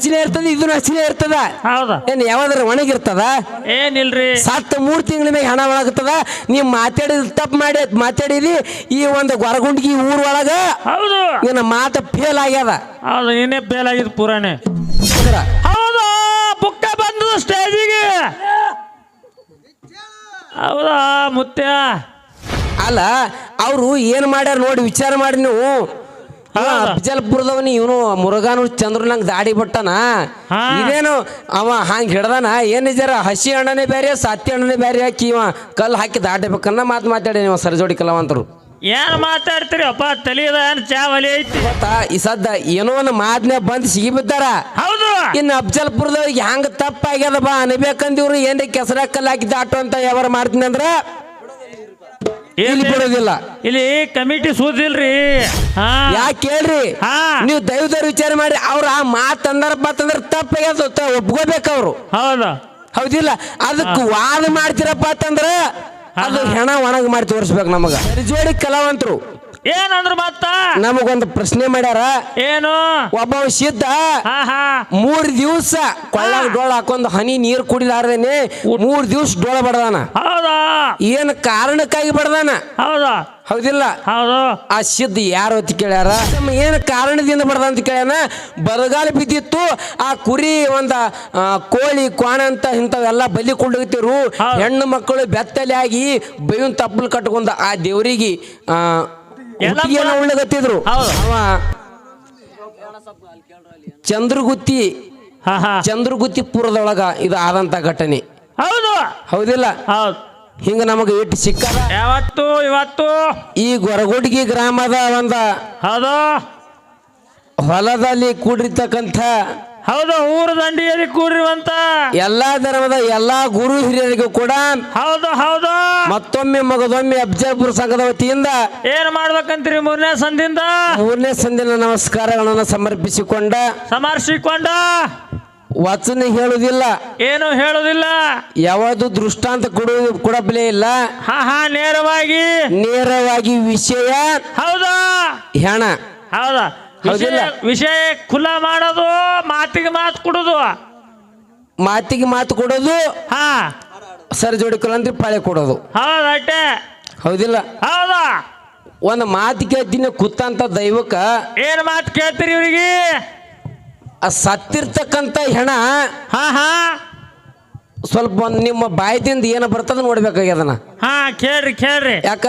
ಹಸಿನೇ ಇರ್ತದ ಇದನ್ನು ಹಸಿನೇ ಇರ್ತದ. ಹೌದ. ಏನ್ ಯಾವ್ದಾರ ಒಣಗಿರ್ತದ? ಏನಿಲ್ರಿ? ಸತ್ತ ಮೂರ್ ತಿಂಗಳ ಮೇಲೆ ಹಣ ಒಳಗತ್ತದ? ನೀವ್ ಮಾತಾಡಿದ ತಪ್ಪು ಮಾಡಿ ಮಾತಾಡಿದಿ ಈ ಒಂದು ಗೊರಗುಂಡ್ಗಿ ಊರ್ ಒಳಗ ಹೌದು. ನಿನ್ನ ಮಾತ ಫೇಲ್ ಆಗ್ಯದ. ಹೌದು ನೀನೇ ಫೇಲ್ ಆಗಿದ ಪುರಾಣೆ. ಹೌದು ಬುಕ್ಕ ಬಂದದ ಸ್ಟೇಜಿಗೆ ಹೌದಾ ಮುತ್ಯ ಅಲ್ಲ ಅವರು ಏನ್ ಮಾಡ್ಯಾರ ನೋಡಿ ವಿಚಾರ ಮಾಡಿ ನೀವು. ಹೌದಾ? ಅಫಜಲ್ಪುರದವನಿ ಇವನು ಮುರುಗಾನು ಚಂದ್ರನಂಗ್ ದಾಡಿ ಬಿಟ್ಟನ. ಹಾ. ಇದೇನು ಅವ ಹಂಗ ಹಿಡ್ದಾನ? ಏನ್ ನಿಜಾರ? ಹಸಿ ಅಣ್ಣನೇ ಬೇರೆ ಸಾತಿ ಅಣ್ಣನೇ ಬೇರೆ ಹಾಕಿ ಇವ ಕಲ್ಲು ಹಾಕಿ ದಾಟಬೇಕನ್ನ ಮಾತು ಮಾತಾಡಿ ನೀವು ಸರಜೋಡಿ ಕಲಾವಂತರು. ಏನ್ ಮಾತಾಡ್ತೀರಿ ಅಪ್ಪ? ತಲಿದ ಏನ್ ಚಾ ಒಲಿ ಐತಿ? ಗೊತ್ತಾ? ಈ ಸದ್ದ ಏನೋ ಒಂದು ಮಾತನೆ ಬಂದು ಸಿಗಿ ಬಿದ್ದಾರ. ಹೌದು. ಇನ್ನು ಅಫಜಲ್ಪುರದವ್ರಿಗೆ ಹ್ಯಾಂಗ ತಪ್ಪಾಗ್ಯದ ಬಾ ಅನ್ಬೇಕಂದಿವ್ರು ಏನ್ರಿ ಕೆಸರ ಕಲ್ಲು ಹಾಕಿ ದಾಟು ಅಂತ ವ್ಯವಹಾರ ಮಾಡ್ತೀನಿ ಅಂದ್ರ? ಇಲ್ಲಿ ಬಿಡೋದಿಲ್ಲ ಇಲ್ಲಿ ಕಮಿಟಿ ಸೂದಿಲ್ರಿ ಹಾ. ಯಾಕೆ ಕೇಳ್ರಿ ಹಾ. ನೀವು ದೈವದವ್ರ ವಿಚಾರ ಮಾಡಿ ಅವ್ರ ಆ ಮಾತು ಅಂದಾರಪ್ಪ ಅಂತಂದ್ರೆ ತಪ್ಪಾಗ್ಯದ ಒಪ್ಕೋಬೇಕು ಅವರು. ಹೌದು. ಹೌದಿಲ್ಲ? ಅದಕ್ಕೆ ವಾದ ಮಾಡ್ತೀರಪ್ಪ ಅಂತಂದ್ರ ಅದು ಹೆಣ ಒಣಗ ಮಾಡಿ ತೋರಿಸ್ಬೇಕು ನಮಗ. ಜೋಡಿ ಕಲಾವಂತರು. ಏನಂದ್ರ ಮತ್ತ? ನಮಗೊಂದು ಪ್ರಶ್ನೆ ಮಾಡ್ಯಾರ. ಏನು? ಒಬ್ಬ ಸಿದ್ಧ ಮೂರ್ ದಿವ್ಸ ಕೊಳ್ಳಾಗ ಡೋಳ ಹಾಕೊಂಡ್ ಹನಿ ನೀರ್ ಕುಡಿದಾರ್ದೇನೆ ಮೂರ್ ದಿವ್ಸ ಡೋಳ ಬಡದಾನ. ಹೌದಾ? ಏನ್ ಕಾರಣಕ್ಕಾಗಿ ಬಡದಾನ? ಹೌದಾ? ಹೌದಿಲ್ಲ. ಹೌದು. ಆ ಸಿದ್ಧ ಯಾರು ಅಂತ ಕೇಳ್ಯಾರ? ತಮ್ಮ ಏನು ಕಾರಣದಿಂದ ಬಡದ ಅಂತ ಕೇಳ್ಯಾನ? ಬರಗಾಲ ಬಿದ್ದಿತ್ತು ಆ ಕುರಿ ಒಂದ ಆ, ಕೋಳಿ ಕ್ವಾಣ ಅಂತ ಇಂಥವೆಲ್ಲ ಬಲಿ ಕೊಂಡೋಗ್ತಿರು. ಹೆಣ್ಣು ಮಕ್ಕಳು ಬೆತ್ತಲೆ ಆಗಿ ಬೇವಿನ ತಪ್ಪಲು ಕಟ್ಕೊಂಡ ಆ ದೇವರಿಗೆ ಆ ಎಲ್ಲ ಉಳ್ಳಗತ್ತಿದ್ರು. ಅವ ಚಂದ್ರಗುತ್ತಿ ಚಂದ್ರಗುತ್ತಿ ಪುರದೊಳಗ ಇದು ಆದಂತ ಘಟನೆ. ಹೌದು. ಹೌದಿಲ್ಲ? ಹೌದು. ಹಿಂಗ ನಮಗೆ ಇಟ್ಟು ಸಿಕ್ಕದ ಯಾವತ್ತು ಇವತ್ತು? ಈ ಗೊರಗುಡ್ಗಿ ಗ್ರಾಮದ ಒಂದ ಹೌದು. ಹೊಲದಲ್ಲಿ ಕೂಡಿರ್ತಕ್ಕಂಥ ಹೌದು ಊರ ದಂಡಿಯಲ್ಲಿ ಕೂಡಿರುವಂತ ಎಲ್ಲಾ ಧರ್ಮದ ಎಲ್ಲಾ ಗುರು ಹಿರಿಯರಿಗೂ ಕೂಡ ಹೌದು ಹೌದು. ಮತ್ತೊಮ್ಮೆ ಮಗದೊಮ್ಮೆ ಅಬ್ಜಾಪುರ ಸಂಘದ ವತಿಯಿಂದ ಏನ್ ಮಾಡ್ಬೇಕಂತೀರಿ ಮೂರನೇ ಸಂದಿಂದ? ಮೂರನೇ ಸಂದಿನ ನಮಸ್ಕಾರಗಳನ್ನು ಸಮರ್ಪಿಸಿಕೊಂಡ ಸಮರ್ಸಿಕೊಂಡ ವಚನ ಹೇಳುವುದಿಲ್ಲ. ಏನು ಹೇಳುದಿಲ್ಲ ಯಾವುದು ದೃಷ್ಟಾಂತ ಕೊಡುವುದು ಕೊಡಬಲೇ ಇಲ್ಲ. ಹಾ ಹಾ ನೇರವಾಗಿ. ನೇರವಾಗಿ ವಿಷಯ ಹೌದಾ. ಹೆಣ. ಹೌದಾ. ಹೌದಿಲ್ಲ? ವಿಷಯ- ಕುಲ ಖುಲ್ಲಾ ಮಾಡೋದು ಮಾತಿಗೆ ಮಾತು ಕೊಡೋದು. ಮಾತಿಗೆ ಮಾತು ಕೊಡೋದು ಹಾ. ಸರಿ ಅಂದ್ರೆ ಪಾಳೆ ಕೊಡೋದು. ಹೌದು ಅಟ್ಟೆ. ಹೌದಿಲ್ಲ. ಹೌದಾ. ಒಂದು ಮಾತು ಕೇಳ್ತೀನಿ ಕುತ್ತಂತ ದೈವಕ್ಕ. ಏನ್ ಮಾತು ಕೇಳ್ತೀರಿ ಇವ್ರಿಗೆ? ಆ ಸತ್ತಿರ್ತಕ್ಕಂಥ ಹೆಣ ಹಾ ಹಾ. ಸ್ವಲ್ಪ ಒಂದ್ ನಿಮ್ಮ ಬಾಯ್ದಿಂದ ಏನು ಬರ್ತದ ನೋಡ್ಬೇಕಾಗ್ಯದನ ಹಾ ಕೇಳ್ರಿ ಕೇಳ್ರಿ. ಯಾಕ?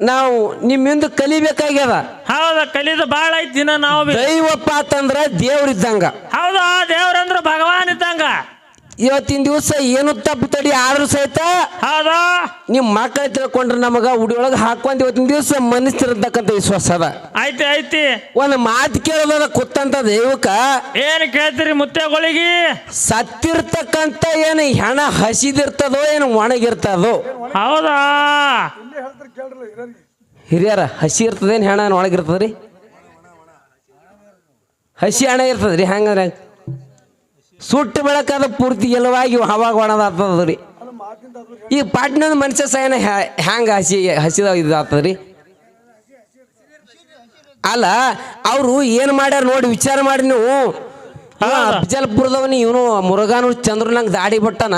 ನಾವು ನಿಮ್ಮಿಂದ ಕಲಿಬೇಕಾಗ್ಯದ. ಹೌದಾ ಕಲಿದು ಬಾಳ ಐತಿ ದಿನ ನಾವು ಬಿ ದೈವಪ್ಪ ಅಂತಂದ್ರ ದೇವ್ರಿದ್ದಂಗ ಹೌದಾ ದೇವ್ರಂದ್ರ ಭಗವಾನ್ ಇದ್ದಂಗ. ಇವತ್ತಿನ ದಿವಸ ಏನು ತಪ್ಪು ತಡಿ ಆದ್ರೂ ಸಹಿತ ಹೌದಾ. ನಿಮ್ಮ ಮಕ್ಕಳ ತಿಳ್ಕೊಂಡ್ರೆ ನಮಗ ಉಡಿಯೊಳಗೆ ಹಾಕೊಂಡ್ ಇವತ್ತಿನ ದಿವಸ ಮನಸ್ಸಿರತಕ್ಕಂಥ ವಿಶ್ವಾಸ ಅದ. ಐತಿ ಐತಿ ಒಂದು ಮಾತು ಕೇಳೋದ ಕುತ್ತಂತ ದೈವಕ್ಕ ಏನ್ ಕೇಳ್ತೀರಿ ಮುತ್ತೆಗಳಿಗೆ? ಸತ್ತಿರ್ತಕ್ಕಂಥ ಏನು ಹೆಣ ಹಸಿದಿರ್ತದೋ ಏನು ಒಣಗಿರ್ತದೋ. ಹೌದಾ? ಹಿರಿಯರ ಹಸಿ ಇರ್ತದೇನು ಹೆಣ ಒಳಗಿರ್ತದ್ರಿ ಹಸಿ ಹಣ ಇರ್ತದ್ರಿ ಹಂಗಂದ್ರೆ? ಸುಟ್ಟು ಬೆಳಕಾದ ಪೂರ್ತಿ ಎಲ್ಲವಾಗಿ ಹವಾಗ ಒಣದಾಗ್ತದ ರೀ ಈ ಪಾಟ್ನದ ಮನುಷ್ಯ ಸಹನ ಹ್ಯಾಂಗ ಹಸಿ ಹಸಿದ ಇದಾಗ್ತದ್ರಿ? ಅಲ್ಲ ಅವರು ಏನು ಮಾಡ್ಯಾರ ನೋಡಿ ವಿಚಾರ ಮಾಡಿ ನೀವು? ಅಫಜಲ್ಪುರದವನಿ ಇವನು ಮುರುಗಾನು ಚಂದ್ರನಂಗ್ ದಾಡಿ ಬಿಟ್ಟನ.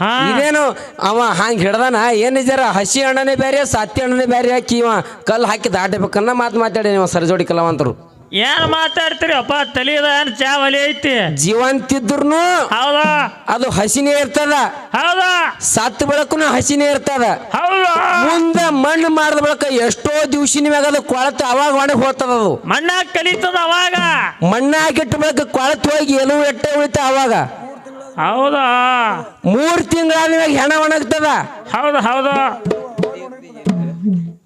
ಹಾ. ಇದೇನು ಅವ ಹಂಗ ಹಿಡ್ದಾನ? ಏನ್ ನಿಜಾರ? ಹಸಿ ಅಣ್ಣನೇ ಬೇರೆ ಸಾತಿ ಅಣ್ಣನೇ ಬೇರೆ ಹಾಕಿ ಇವ ಕಲ್ಲು ಹಾಕಿ ದಾಟಬೇಕನ್ನ ಮಾತು ಮಾತಾಡಿ ನೀವು ಸರಜೋಡಿ ಕಲಾವಂತರು. ಏನ್ ಮಾತಾಡ್ತೀರಿ ಅಪ್ಪ? ತಲೀದ ಏನ್ ಚಾ ಒಲಿ ಐತಿ? ಜೀವಂತಿದ್ರು ಹೌದಾ? ಅದು ಹಸಿನೇ ಇರ್ತದ. ಹೌದಾ? ಸತ್ತ ಬೆಳಕುನು ಹಸಿನೇ ಇರ್ತದ. ಮುಂದ ಮಣ್ಣು ಮಾಡಿದ ಬಳಕ ಎಷ್ಟೋ ದಿವಸ ಮ್ಯಾಗ ಅದು ಕೊಳತು ಅವಾಗ ಒಣಗಿ ಹೋಗ್ತದ ಅದು. ಮಣ್ಣಾಗ ಕಲಿತದ ಅವಾಗ? ಮಣ್ಣ ಹಾಕಿಟ್ಟ ಬಳಕ ಕೊಳತು ಹೋಗಿ ಎಲು ಎಟ್ಟ ಉಳಿತ ಅವಾಗ. ಹೌದಾ? ಮೂರ್ ಮ್ಯಾಗ ಹೆಣ ಒಣಗ್ತದ. ಹೌದು ಹೌದು.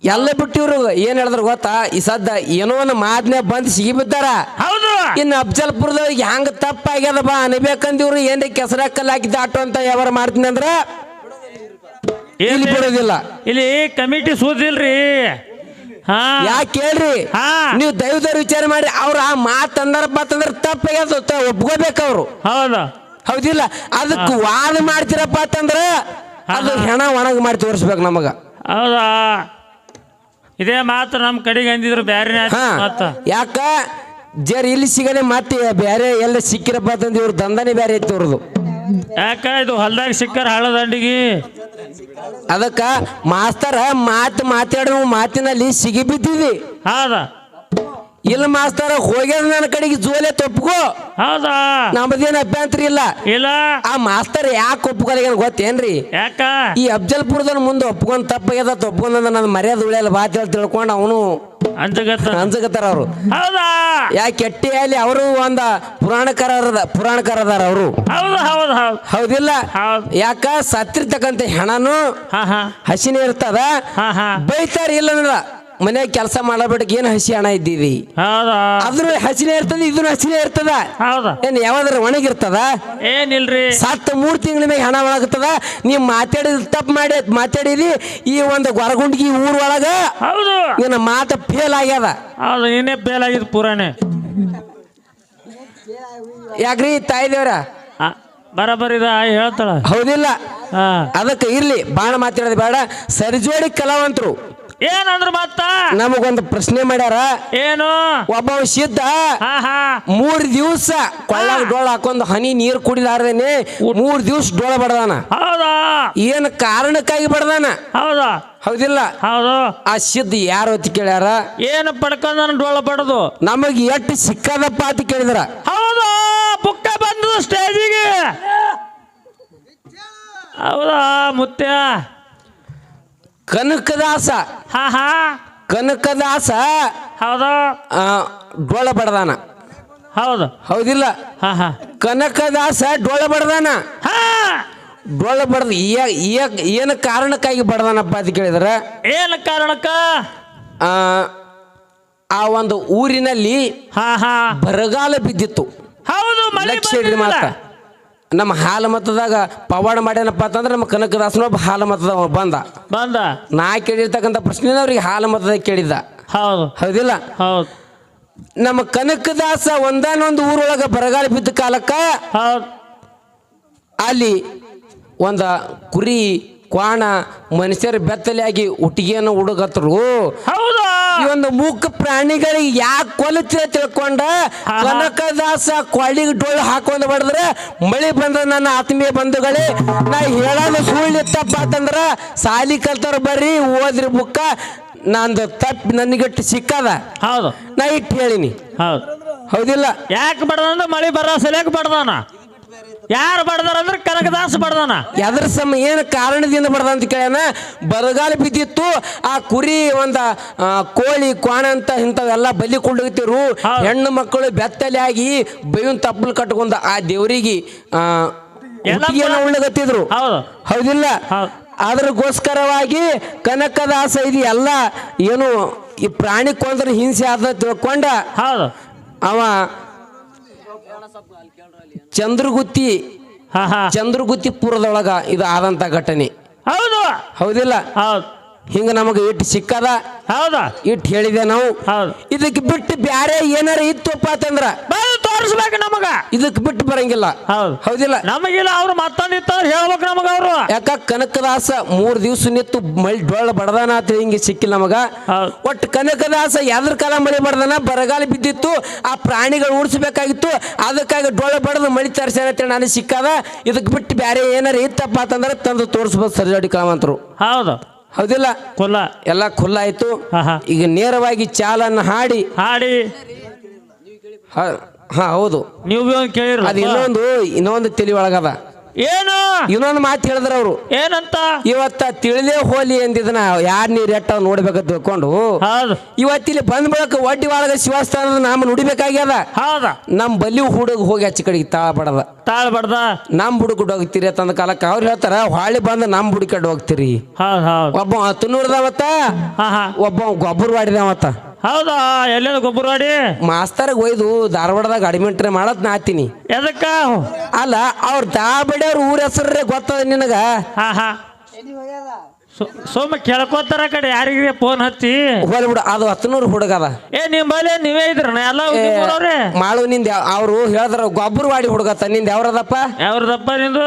ಎಲ್ಲ ಬಿಟ್ಟಿವ್ರು ಏನ್ ಹೇಳಿದ್ರು ಗೊತ್ತಾ? ಈ ಸದ್ದ ಏನೋ ಒಂದು ಮಾದ್ನೆ ಬಂದು ಸಿಗಿ ಬಿದ್ದಾರ. ಹೌದು. ಇನ್ನು ಅಫಜಲ್ಪುರದವ್ರಿಗೆ ಹ್ಯಾಂಗ ತಪ್ಪಾಗ್ಯದ ಬಾ ಅನ್ಬೇಕಂದಿವ್ರು ಏನ್ ಕೆಸರ ಕಲ್ಲು ಆಟೋ ಅಂತ ವ್ಯವಹಾರ ಮಾಡ್ತೀನಿ ಅಂದ್ರ? ಇಲ್ಲಿ ಬಿಡೋದಿಲ್ಲ ಇಲ್ಲಿ ಕಮಿಟಿ ಸೂದಿಲ್ರಿ ಹಾ. ಯಾಕೆ ಕೇಳ್ರಿ ಹಾ. ನೀವು ದೈವದವ್ರ ವಿಚಾರ ಮಾಡಿ ಅವ್ರ ಆ ಮಾತು ಅಂದಾರಪ್ಪ ಅಂತಂದ್ರೆ ತಪ್ಪಾಗ್ಯದ ಒಪ್ಕೋಬೇಕು ಅವರು ಹೌದು. ಹೌದಿಲ್ಲ? ಅದಕ್ಕೆ ವಾದ ಮಾಡ್ತೀರಪ್ಪ ಅಂತಂದ್ರ ಅದು ಹೆಣ ಒಣಗ ಮಾಡಿ ತೋರಿಸ್ಬೇಕು ನಮಗ. ಹೌದಾ? ಇದೇ ಮಾತು ನಮ್ಮ ಕಡೆಗೆ ಅಂದಿದ್ರು ಬ್ಯಾರೆ ಮಾತು ಯಾಕ? ಜರ್ ಇಲ್ಲಿ ಸಿಗದೆ ಮತ್ತೆ ಬೇರೆ ಎಲ್ಲ ಸಿಕ್ಕಿರಪ್ಪ ಅಂತಂದ್ರೆ ಇವ್ರ ದಂಧನೆ ಬೇರೆ ಐತಿ ಇವ್ರದ್ದು ಯಾಕ ಇದು ಹೊಲ್ದಾಗ ಸಿಕ್ಕಾರ ಹಾಳದಂಡಿಗೆ ಅದಕ್ಕ ಮಾಸ್ತರ ಮಾತು ಮಾತಾಡೋ ಮಾತಿನಲ್ಲಿ ಸಿಗಿ ಬಿದ್ದಿದಿ ಹೌದಾ? ಇಲ್ಲ ಮಾಸ್ತರ ಹೋಗ್ಯದ ನನ್ನ ಕಡೆಗೆ ಜೋಲೆ ತಪ್ಪುಕೋ. ಹೌದಾ? ನಮ್ದೇನ್ ಅಭ್ಯಂತರ ಇಲ್ಲ. ಇಲ್ಲ? ಆ ಮಾಸ್ತರ್ ಯಾಕೆ ಒಪ್ಕೊಳಗ ಗೊತ್ತೇನ್ರಿ? ಯಾಕ? ಈ ಅಫ್ಜಲ್ಪುರದವ್ನ ಮುಂದೆ ಒಪ್ಕೊಂಡ್ ತಪ್ಪಾಗ್ಯದ ಒಪ್ಕೊಂಡ ನನ್ನ ಮರ್ಯಾದೆ ಉಳಿಯಲ್ಲ ಬಾತ್ ಹೇಳಿ ತಿಳ್ಕೊಂಡು ಅವನು. ಅಂಜಗತ್ತ. ಅವರು. ಹೌದಾ? ಯಾಕೆ ಕೆಟ್ಟಿ ಅಲ್ಲಿ ಅವರು ಒಂದ ಪುರಾಣಕಾರ ಪುರಾಣಕಾರ ಅದಾರ ಅವರು. ಹೌದು ಹೌದು ಹೌದು. ಹೌದಿಲ್ಲ? ಯಾಕ? ಸತ್ತಿರ್ತಕ್ಕಂತ ಹೆಣನು ಹಾ ಹಾ. ಹಸಿನೇ ಇರ್ತದ. ಹಾ ಹಾ. ಬೈತಾರ ಇಲ್ಲ ಮನ್ಯಾಗ ಕೆಲಸ ಮಾಡಬೇಡ ಏನು ಹಸಿ ಹಣ ಇದ್ದೀವಿ ಹೌದಾ? ಅದ್ರ ಹಸಿನೇ ಇರ್ತದ ಇದ್ರ ಹಸಿನೇ ಇರ್ತದ. ಹೌದಾ? ಏನ್ ಯಾವ್ದಾರ ಒಣಗಿರ್ತದ? ಏನಿಲ್ರಿ? ಸತ್ತ ಮೂರ್ ತಿಂಗಳ ಮೇಲೆ ಹಣ ಒಳಗತ್ತದ? ನೀವ್ ಮಾತಾಡಿದ ತಪ್ಪು ಮಾಡಿ ಮಾತಾಡಿದಿ ಈ ಒಂದು ಗೊರಗುಂಡಿಗೆ ಊರ್ ಒಳಗ ಹೌದು. ನಿನ್ನ ಮಾತ ಫೇಲ್ ಆಗ್ಯದ. ಹೌದು ನೀನೇ ಫೇಲ್ ಆಗಿದ್ ಪುರಾಣೆ. ಯಾಕ್ರಿ ತಾಯಿ ದೇವ್ರ? ಬರಬರಿದ ಹೇಳ್ತಾಳ. ಹೌದಿಲ್ಲ. ಅದಕ್ಕೆ ಇರ್ಲಿ ಬಾಣ ಮಾತಾಡೋದು ಬೇಡ. ಸರಿಜೋಡಿ ಕಲಾವಂತರು. ಏನಂದ್ರ ಮತ್ತ? ನಮಗೊಂದು ಪ್ರಶ್ನೆ ಮಾಡ್ಯಾರ. ಏನು? ಒಬ್ಬ ಸಿದ್ಧ ಹಾ ಹಾ. ಮೂರ್ ದಿವಸ ಕೊಳ್ಳ ಡೋಳ ಹಾಕೊಂಡು ಹನಿ ನೀರು ಕುಡಿಲಾರ್ದೇನೆ ಮೂರ್ ದಿವಸ ಡೋಳ ಬಡದಾನ. ಹೌದಾ? ಏನ್ ಕಾರಣಕ್ಕಾಗಿ ಬಡದಾನ? ಹೌದಾ? ಹೌದಿಲ್ಲ. ಹೌದು. ಆ ಸಿದ್ಧ ಯಾರು ಅಂತ ಕೇಳ್ಯಾರ? ಏನು ಪಡ್ಕೊಂಡ ಡೋಳ ಬಡದು? ನಮಗ್ ಎಟ್ಟು ಸಿಕ್ಕದಪ್ಪ ಅಂತ ಕೇಳಿದ್ರ. ಹೌದಾ? ಬುಕ್ಕ ಬಂದು ಸ್ಟೇಜಿಗೆ ಹೌದಾ ಮುತ್ಯ? ಕನಕದಾಸ. ಹಾ ಹಾ. ಕನಕದಾಸ. ಹೌದು. ಆ, ಡೋಳ ಬಡದಾನ. ಹೌದು. ಹೌದಿಲ್ಲ? ಹಾ ಹಾ. ಕನಕದಾಸ ಡೋಳ ಬಡದಾನ. ಹಾ. ಡೊಳ್ಳ ಬಡ್ದ ಏನು ಕಾರಣಕ್ಕಾಗಿ ಬಡದಾನಪ್ಪ ಅಂತ ಕೇಳಿದ್ರ ಏನು ಕಾರಣಕ್ಕ? ಆ, ಆ ಒಂದು ಊರಿನಲ್ಲಿ ಹಾ ಹಾ. ಬರಗಾಲ ಬಿದ್ದಿತ್ತು. ಹೌದು ಮಳೆ ಲಕ್ಷ ಇಡ್ರಿ ಮಾತ ನಮ್ಮ ಹಾಲು ಮತದಾಗ ಪವಾಡ ಮಾಡ್ಯಾನಪ್ಪ ಅಂತಂದ್ರೆ ನಮ್ಮ ಕನಕದಾಸನ ಒಬ್ಬ ಹಾಲು ಮತದ ಬಂದ. ಬಂದ. ನಾ ಕೇಳಿರ್ತಕ್ಕಂಥ ಪ್ರಶ್ನೆ ಅವ್ರಿಗೆ ಹಾಲು ಮತದಾಗ ಕೇಳಿದ್ದ. ಹೌದು. ಹೌದಿಲ್ಲ? ಹೌದು. ನಮ್ಮ ಕನಕದಾಸ ಒಂದಾನೊಂದು ಊರೊಳಗ ಬರಗಾಲ ಬಿದ್ದ ಕಾಲಕ್ಕ ಹೌದು. ಅಲ್ಲಿ ಒಂದ ಕುರಿ ಕ್ವಾಣ ಮನುಷ್ಯರ ಬೆತ್ತಲೆಯಾಗಿ ಉಟ್ಟಿಗೆಯನ್ನು ಹುಡುಗತ್ರು ಹೌದು? ಈ ಒಂದು ಮೂಕ ಪ್ರಾಣಿಗಳಿಗೆ ಯಾಕೆ ಕೊಲತಿ ತಿಳ್ಕೊಂಡ. ಕನಕದಾಸ ಕೊಳ್ಳಿಗೆ ಡೊಳ್ಳು ಹಾಕೊಂಡು ಬಡದ್ರೆ ಮಳಿ ಬಂದ್ರೆ ನನ್ನ ಆತ್ಮೀಯ ಬಂಧುಗಳೇ ನಾ ಹೇಳೋದು ಸುಳ್ಳು ಇತ್ತಪ್ಪ ಅಂತಂದ್ರ ಸಾಲಿ ಕಲ್ತವ್ರು ಬರ್ರಿ ಓದ್ರಿ ಬುಕ್ಕ. ನಂದು ತಪ್ಪು ನನಗಿಟ್ಟು ಸಿಕ್ಕದ. ಹೌದು. ನಾ ಇಟ್ಟು ಹೇಳಿನಿ. ಹೌದು. ಹೌದಿಲ್ಲ? ಯಾಕೆ ಬಡದ ಮಳಿ ಬರೋ ಸಲಕ್ಕೆ ಬಡ್ದಾನ? ಯಾರು ಬಡದಾರ ಅಂದ್ರೆ ಕನಕದಾಸ ಬಡದಾನ. ಎದ್ರ ಸಮ ಏನು ಕಾರಣದಿಂದ ಬಡದ ಅಂತ ಕೇಳ್ಯಾನ? ಬರಗಾಲ ಬಿದ್ದಿತ್ತು ಆ ಕುರಿ ಒಂದ ಆ, ಕೋಳಿ ಕ್ವಾಣ ಅಂತ ಇಂಥವೆಲ್ಲ ಬಲಿ ಕೊಂಡೋಗ್ತಿರು. ಹೆಣ್ಣು ಮಕ್ಕಳು ಬೆತ್ತಲೆ ಆಗಿ ಬೇವಿನ ತಪ್ಪಲು ಕಟ್ಕೊಂಡ ಆ ದೇವರಿಗೆ ಎಲ್ಲ ಉಳ್ಳಗತ್ತಿದ್ರು ಹೌದು. ಹೌದಿಲ್ಲ? ಹೌದು. ಅದ್ರಗೋಸ್ಕರವಾಗಿ ಕನಕದಾಸ ಇದು ಎಲ್ಲ ಏನು ಈ ಪ್ರಾಣಿ ಕೊಂದ್ರೆ ಹಿಂಸೆ ಆದ ತಿಳ್ಕೊಂಡ ಹೌದು. ಅವ ಚಂದ್ರಗುತ್ತಿ ಹಾ ಹಾ. ಚಂದ್ರಗುತ್ತಿ ಪುರದೊಳಗ ಇದು ಆದಂತ ಘಟನೆ. ಹೌದು. ಹೌದಿಲ್ಲ? ಹೌದು. ಹಿಂಗ ನಮಗೆ ಇಟ್ಟು ಸಿಕ್ಕದ? ಹೌದಾ? ಇಟ್ಟು ಹೇಳಿದೆ ನಾವು. ಹೌದು. ಇದಕ್ಕೆ ಬಿಟ್ಟು ಬ್ಯಾರೆ ಏನಾರ ಇತ್ತಪ್ಪ ಅಂತಂದ್ರ? ಬಂದು ತೋರಿಸ್ಬೇಕು ನಮಗ. ಇದಕ್ಕೆ ಬಿಟ್ಟು ಬರಂಗಿಲ್ಲ. ಹೌದು. ಹೌದಿಲ್ಲ? ನಮಗಿಲ್ಲ ಅವ್ರು ಮತ್ತೊಂದು ಇತ್ತಂದ್ರೆ ಹೇಳ್ಬೇಕು ನಮಗ ಅವರು. ಯಾಕ ಕನಕದಾಸ ಮೂರ್ ದಿವ್ಸ ನಿತ್ತು ಮಳಿ ಡೊಳ್ಳ ಬಡದಾನ ಅಂತ ಹಿಂಗೆ ಸಿಕ್ಕಿಲ್ಲ ನಮಗ. ಒಟ್ಟು ಕನಕದಾಸ ಯಾವ್ದ್ರ ಕಾಲ ಮಳಿ ಬಡದಾನ? ಬರಗಾಲ ಬಿದ್ದಿತ್ತು. ಆ ಪ್ರಾಣಿಗಳು ಉಳಿಸಬೇಕಾಗಿತ್ತು ಅದಕ್ಕಾಗಿ ಡೊಳ್ಳ ಬಡದು ಮಳಿ ತರಿಸ್ಯಾನ ಅಂತೇಳಿ ನನಗೆ ಸಿಕ್ಕದ. ಇದಕ್ಕೆ ಬಿಟ್ಟು ಬ್ಯಾರೆ ಏನಾರ ಇತ್ತಪ್ಪ ಅಂತಂದ್ರೆ ತಂದು ತೋರಿಸ್ಬೋದು ಸರ್ಜಾಡಿ ಕಾಮಂತರು. ಹೌದು. ಹೌದಿಲ್ಲ? ಕೊಲ್ಲ. ಎಲ್ಲ ಖುಲ್ಲ ಆಯ್ತು. ಈಗ ನೇರವಾಗಿ ಚಾಲನ್ನು ಹಾಡಿ. ಹಾಡಿ. ಹ- ಹಾ ಹೌದು. ನೀವು ಕೇಳಿರ ಅದು ಇನ್ನೊಂದು ಇನ್ನೊಂದು ತಿಳಿ ಒಳಗದ. ಏನು? ಇನ್ನೊಂದು ಮಾತು ಹೇಳಿದ್ರ ಅವರು. ಏನಂತ? ಇವತ್ತ ತಿಳಿದೇ ಹೋಲಿ ಎಂದಿದನ ಯಾರ ನೀರ್ ಎಟ್ಟ ನೋಡ್ಬೇಕು ತಿಳ್ಕೊಂಡು ಇವತ್ತಿಲ್ಲಿ ಬಂದ ಬಳಕ ಒಡ್ಡಿ ಒಳಗ ಶಿವಸ್ಥಾನದ ನಾಮ ನುಡಿಬೇಕಾಗ್ಯದ. ಹೌದಾ. ನಮ್ ಬಲಿ ಹುಡುಗ ಹೋಗಿ ಹಚ್ಚ ಕಡೆಗೆ ತಾಳ ಬಡದ ತಾಳ್ ಬಡದ ನಮ್ ಹುಡುಗ ಹೋಗ್ತೀರಿ ತಂದ ಕಾಲಕ್ಕೆ ಅವ್ರು ಹೇಳ್ತಾರ ಹೊಳ್ಳಿ ಬಂದ ನಮ್ ಹುಡುಕಡ್ ಹೋಗ್ತೀರಿ. ಒಬ್ಬ ಹಾ ಒಬ್ಬ ಗೊಬ್ಬರ ವಾಡಿದವತ್ತ ಹೌದಾ? ಎಲ್ಲ ಗೊಬ್ಬರ ಮಾಡಿ ಮಾಸ್ತರ್ ಒಯ್ದು ಧಾರವಾಡದಾಗ ಅಡ್ಮಿಂಟ್ರೆ ಮಾಡತ್ ನಾತೀನಿ ಎದಕ್ಕ? ಅಲ್ಲ ಅವ್ರ ದಾಬಡಿಯವ್ರ ಊರ ಹೆಸರೇ ಗೊತ್ತದ ನಿನಗ? ಹಾ ಹಾ. ಸು- ಸುಮ್ಮ ಕೇಳ್ಕೊತಾರ ಕಡೆ ಯಾರಿಗೆ ಫೋನ್ ಹಚ್ಚಿ? ಹೋಲಿ ಬಿಡು ಅದು ಹತ್ತನೂರು ಹುಡುಗದ ಏ ನಿಂಬಲ್ಲಿ ನೀವೇ ಇದ್ರ? ಎಲ್ಲ ಮಾಳು ನಿಂದ ಅವರು ಹೇಳಿದ್ರ ಗೊಬ್ಬರ ಮಾಡಿ ಹುಡುಗತ್ತ ನಿಂದ ಯಾವ್ರದಪ್ಪ? ಯಾವ್ರದಪ್ಪ ನಿಂದು?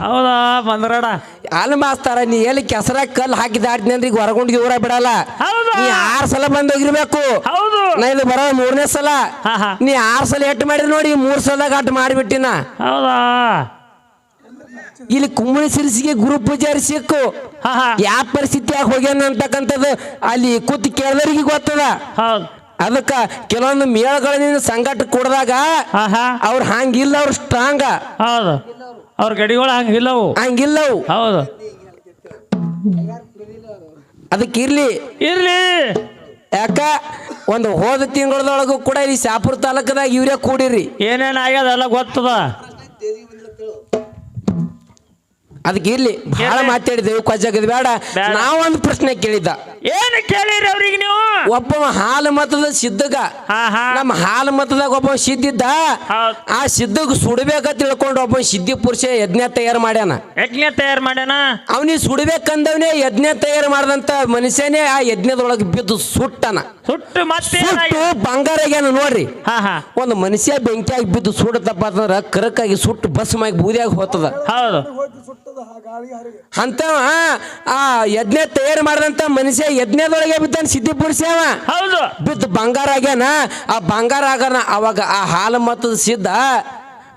ಹೌದಾ ಬಂದ್ರಡ ಅಲ್ಲಿ ಮಾಸ್ತಾರ ನೀ ಎಲ್ಲಿ ಕೆಸರ ಕಲ್ಲು ಹಾಕಿ ಅಂದ್ರೆ ಈಗ ಹೊರಗೊಂಡಿಗೆ ಊರ ಬಿಡಲ್ಲ. ಹೌದಾ? ನೀ ಆರ್ ಸಲ ಬಂದೋಗಿರ್ಬೇಕು ಹೌದು. ನಾ ಇದು ಬರೋ ಮೂರನೇ ಸಲ. ಹಾ ಹಾ. ನೀ ಆರ್ ಸಲ ಎಟ್ಟು ಮಾಡಿದ್ ನೋಡಿ ಮೂರ್ ಸಲದಾಗ ಅಟ್ ಮಾಡಿಬಿಟ್ಟಿನ. ಹೌದಾ? ಇಲ್ಲಿ ಕುಮ್ಮಳಿ ಸಿರಿಸಿಗೆ ಗುರು ಪೂಜಾರಿ ಸಿಕ್ಕು ಹಾ ಹಾ. ಯಾವ ಪರಿಸ್ಥಿತಿಯಾಗ ಹೋಗ್ಯಾನ ಅಂತಕ್ಕಂಥದ್ದು ಅಲ್ಲಿ ಕೂತು ಕೇಳಿದವರಿಗೆ ಗೊತ್ತದ. ಹೌದು. ಅದಕ್ಕ ಕೆಲವೊಂದು ಮೇಳಗಳಿಂದ ಸಂಘಟ ಕೂಡದಾಗ ಹಾ ಹಾ. ಅವ್ರು ಹಂಗಿಲ್ಲ ಅವ್ರು ಸ್ಟ್ರಾಂಗ ಹೌದು. ಅವ್ರ ಗಡಿಗಳು ಹಂಗಿಲ್ಲವು. ಹಂಗಿಲ್ಲವು. ಹೌದು. ಅದಕ್ಕೆ ಇರ್ಲಿ. ಇರ್ಲಿ. ಯಾಕ? ಒಂದು ಹೋದ ತಿಂಗಳದೊಳಗೂ ಕೂಡ ಈ ಶಾಪುರ ತಾಲೂಕದಾಗ ಇವ್ರೇ ಕೂಡಿರಿ. ಏನೇನ್ ಆಗ್ಯದ ಎಲ್ಲ ಗೊತ್ತದ. ಅದಕ್ಕೆ ಇರ್ಲಿ. ಬಹಳ ಮಾತಾಡಿದೆವು ಕೊಜ್ಜಾಗದ್ ಬೇಡ. ನಾವೊಂದು ಪ್ರಶ್ನೆ ಕೇಳಿದ್ದ. ಏನು ಕೇಳಿರಿ ಅವ್ರಿಗೆ ನೀವು? ಒಬ್ಬ ಹಾಲು ಮತದ ಸಿದ್ಧಗ. ನಮ್ಮ ಹಾಲು ಮತದಾಗ ಒಬ್ಬ ಸಿದ್ಧಿದ್ದ ಆ ಸಿದ್ಧಗ್ ಸುಡ್ಬೇಕ ತಿಳ್ಕೊಂಡು ಒಬ್ಬ ಸಿದ್ಧಿ ಪುರುಷ ಯಜ್ಞ ತಯಾರು ಮಾಡ್ಯಾನ. ಯಜ್ಞ ತಯಾರು ಮಾಡ್ಯಾನ? ಅವನಿಗೆ ಸುಡ್ಬೇಕಂದವನೇ ಯಜ್ಞ ತಯಾರು ಮಾಡದಂತ ಮನುಷ್ಯನೇ ಆ ಯಜ್ಞದೊಳಗೆ ಬಿದ್ದು ಸುಟ್ಟನ. ಸುಟ್ಟು ಮತ್ತೆ ಸುಟ್ಟು ಬಂಗಾರ ಆಗ್ಯಾನ ನೋಡ್ರಿ. ಒಂದು ಮನುಷ್ಯ ಬೆಂಕಿಯಾಗಿ ಬಿದ್ದು ಸುಡತಪ್ಪ ಅಂತಂದ್ರ ಕರಕಾಗಿ ಸುಟ್ಟು ಬಸ್ ಬಸ್ಮಾಗಿ ಬೂದಿಯಾಗಿ ಹೋಗ್ತದ ಹೌದು. ಅಂತವ ಆ ಯಜ್ಞ ತಯಾರು ಮಾಡಿದಂತ ಮನುಷ್ಯ ಯಜ್ಞದೊಳಗೆ ಬಿದ್ದಾನ ಸಿದ್ಧಿ ಪುರುಷವ ಅವ. ಹೌದು. ಬಿದ್ದು ಬಂಗಾರ ಆಗ್ಯಾನ ಆ ಬಂಗಾರ ಆಗನ ಅವಾಗ ಆ ಹಾಲು ಮತ್ತದ ಸಿದ್ಧ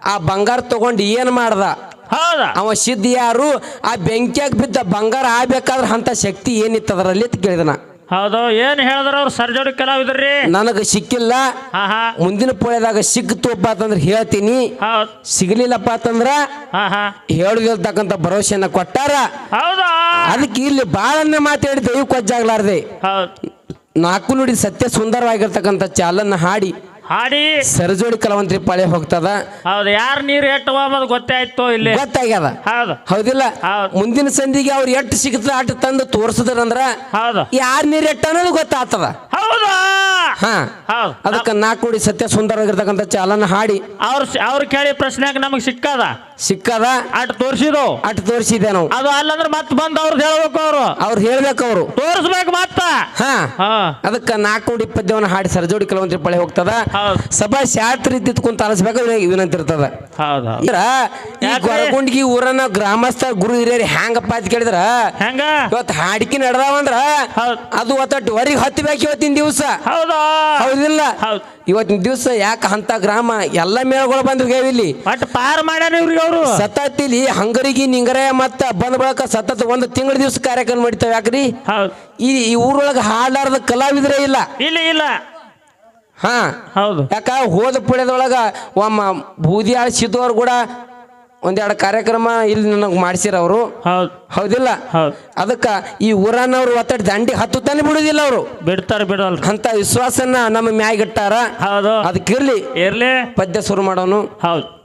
ಆ ಬಂಗಾರ ತಗೊಂಡು ಏನ್ ಮಾಡ್ದ? ಹೌದ. ಅವ ಸಿದ್ಧ ಯಾರು? ಆ ಬೆಂಕಿಯಾಗ ಬಿದ್ದ ಬಂಗಾರ ಆಗ್ಬೇಕಾದ್ರ ಅಂತ ಶಕ್ತಿ ಏನಿತ್ತು ಅದರಲ್ಲಿ ಅಂತ ಕೇಳಿದನ ಹೌದು ಏನ್ ಹೇಳಿದ್ರ ಅವ್ರು ಸರ್ಜೋಡಿ ಕಲಾವಿದ್ರಿ? ನನಗೆ ಸಿಕ್ಕಿಲ್ಲ. ಹಾ ಹಾ ಮುಂದಿನ ಪೋಯದಾಗ ಸಿಕ್ತುಪ್ಪ ಅಂತಂದ್ರೆ ಹೇಳ್ತೀನಿ. ಹೌದ್. ಸಿಗ್ಲಿಲ್ಲಪ್ಪ ಅಂತಂದ್ರ ಹಾ ಹಾ ಹೇಳುದಿಲ್ತಕ್ಕಂಥ ಭರವಸೆಯನ್ನ ಕೊಟ್ಟಾರ. ಹೌದಾ? ಅದಕ್ಕೆ ಇಲ್ಲಿ ಬಾಳನ್ನ ಮಾತಾಡಿ ದೈವ ಕೊಜ್ಜಾಗ್ಲಾರ್ದೆ. ಹೌದ್. ನಾಲ್ಕು ನುಡಿ ಸತ್ಯ ಸುಂದರವಾಗಿರ್ತಕ್ಕಂಥ ಚಾಲನ್ನ ಹಾಡಿ. ಹಾಡಿ. ಸರಜೋಡಿ ಕಲವಂತ್ರಿ ಪಾಳೆ ಹೋಗ್ತದ? ಹೌದು ಯಾರು ನೀರು ಎಟ್ಟು ಅನ್ನೋದು ಗೊತ್ತೇ ಆಯ್ತು ಇಲ್ಲಿ? ಗೊತ್ತಾಗ್ಯದ? ಹೌದು. ಹೌದಿಲ್ಲ? ಹೌದ್. ಮುಂದಿನ ಸಂಧಿಗೆ ಅವ್ರು ಎಟ್ಟು ಸಿಗತ್ತ ಅಟ್ಟು ತಂದು ತೋರ್ಸದ್ರಂದ್ರ ಹೌದು. ಯಾರು ನೀರು ಎಟ್ಟ ಅನ್ನೋದು ಗೊತ್ತಾಗ್ತದ. ಹೌದಾ? ಹಾ. ಹೌದು. ಅದಕ್ಕೆ ನಾಲ್ಕು ಸತ್ಯ ಸುಂದರವಾಗಿರ್ತಕ್ಕಂಥ ಚಾಲನ ಹಾಡಿ. ಅವ್ರು ಅವ್ರು ಕೇಳಿ ಪ್ರಶ್ನೆಗೆ ನಮಗೆ ಸಿಕ್ಕದ? ಸಿಕ್ಕದ? ಅಟ್ ತೋರ್ಸಿದ್ರು ಅಟ್ ತೋರಿಸಿದೆ ನಾವು ಅದು ಅಲ್ಲಂದ್ರೆ ಮತ್ತೆ ಬಂದು ಅವ್ರದ್ದು ಹೇಳ್ಬೇಕು ಅವರು. ಅವ್ರು ಹೇಳ್ಬೇಕು ಅವರು ತೋರಿಸ್ಬೇಕು ಮತ್ತ? ಹಾ. ಅದಕ್ಕೆ ನಾಲ್ಕು ಕೋಟಿ ಪದ್ಯವನ್ನು ಹಾಡಿ ಸರ್ಜೋಡಿ ಕೆಲವೊಂದ್ರಿ ಪಳೆ ಹೋಗ್ತದ. ಸಭಾ ಶಾಸ್ತ್ರ ರೀತಿ ಕುಂತ ಆಲಿಸ್ಬೇಕು ವಿನಂತಿ ಇರ್ತದ ಈ? ಗೊರಗುಂಡ್ಗಿ ಊರನ್ನ ಗ್ರಾಮಸ್ಥ ಗುರು ಹಿರಿಯರು ಹೆಂಗಪ್ಪ ಅಂತ ಕೇಳಿದ್ರ? ಹೆಂಗ? ಇವತ್ತು ಹಾಡಿಕೆ ನಡೆದಾವಂದ್ರ ಅದು ಒತ್ತಟ್ಟು ಹೊರಗೆ ಹತ್ತಬೇಕು ಇವತ್ತಿನ ದಿವಸ. ಹೌದಾ? ಹೌದಿಲ್ಲ. ಹೌದ್. ಇವತ್ತಿನ ದಿವಸ ಯಾಕೆ ಅಂತ ಗ್ರಾಮ ಎಲ್ಲ ಮೇಳಗಳು ಬಂದ್ವಿ ಇಲ್ಲಿ. ಪಾರ್ ಮಾಡ್ಯಾನ ಇವ್ರಿಗೆ ಅವರು. ಇಲ್ಲಿ ಹಂಗರಿಗೆ ನಿಂಗರಯ ಮತ್ತ ಬಂದ ಬಳಕ ಸತತ ಒಂದು ತಿಂಗಳ ದಿವಸ ಕಾರ್ಯಕ್ರಮ ಮಾಡ್ತೇವೆ ಯಾಕ್ರಿ? ಹೌದು. ಈ ಈ ಊರೊಳಗೆ ಹಾಡಾರದ ಕಲಾವಿದರೇ ಇಲ್ಲ. ಇಲ್ಲ ಇಲ್ಲ. ಹಾ. ಹೌದು. ಯಾಕ? ಹೋದ ಪುಳ್ಯದೊಳಗ ಒಮ್ಮ ಬೂದಿ ಆಳಿಸಿದವ್ರು ಕೂಡ ಒಂದೆರಡು ಕಾರ್ಯಕ್ರಮ ಇಲ್ಲಿ ನನಗೆ ಮಾಡಿಸಿರ ಅವರು. ಹೌದು. ಹೌದಿಲ್ಲ? ಹೌದು. ಅದಕ್ಕ ಈ ಊರನ್ನವ್ರು ಒತ್ತಡ ದಂಡಿ ಹತ್ತು ತಾನೆ ಬಿಡುದಿಲ್ಲ ಅವರು. ಬಿಡ್ತಾರ ಬಿಡಲ್ರಿ. ಅಂತ ವಿಶ್ವಾಸನ ನಮ್ಮ ಮ್ಯಾಗಿಟ್ಟಾರ ಹೌದು. ಅದಕ್ಕಿರ್ಲಿ ಇರ್ಲಿ. ಪದ್ಯ ಶುರು ಮಾಡೋನು. ಹೌದು.